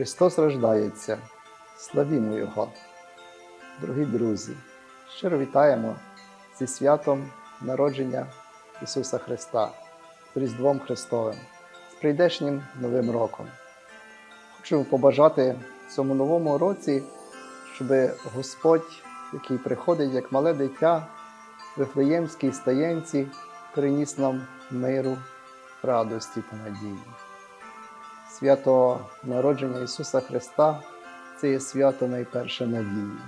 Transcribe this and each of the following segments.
Христос рождається, славімо Його. Дорогі друзі, щиро вітаємо зі святом народження Ісуса Христа, з Різдвом Христовим, з прийдешнім Новим роком. Хочу побажати цьому новому році, щоб Господь, який приходить як мале дитя, в Вифлеємській стаєнці, приніс нам миру, радості та надії. Свято народження Ісуса Христа це є свято найперше надії.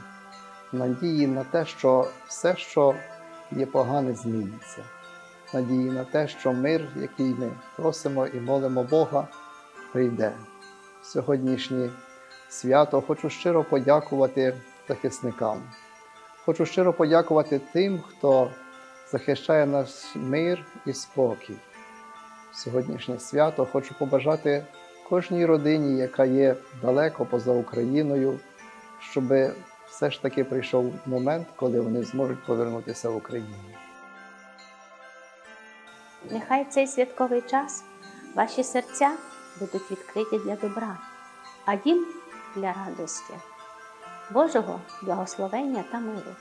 Надії на те, що все, що є погане, зміниться. Надії на те, що мир, який ми просимо і молимо Бога, прийде. Сьогоднішнє свято хочу щиро подякувати захисникам. Хочу щиро подякувати тим, хто захищає наш мир і спокій. Сьогоднішнє свято хочу побажати кожній родині, яка є далеко поза Україною, щоб все ж таки прийшов момент, коли вони зможуть повернутися в Україну. Нехай цей святковий час ваші серця будуть відкриті для добра, а дім для радості, Божого благословення та миру.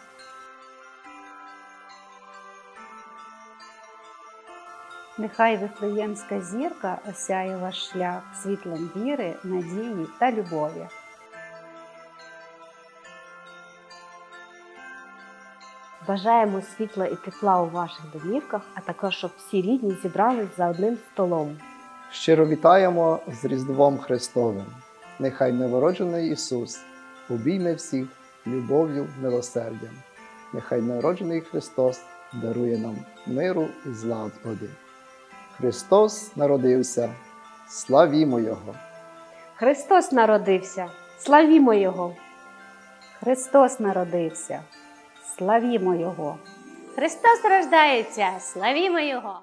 Нехай Вифлеємська зірка осяє ваш шлях світлом віри, надії та любові. Бажаємо світла і тепла у ваших домівках, а також щоб всі рідні зібрались за одним столом. Щиро вітаємо з Різдвом Христовим. Нехай невороджений Ісус обійме всіх любов'ю, милосердям. Нехай народжений Христос дарує нам миру і злагоди. Христос народився, славімо Його! Христос народився! Славімо Його! Христос народився! Славімо Його! Христос рождається! Славімо Його!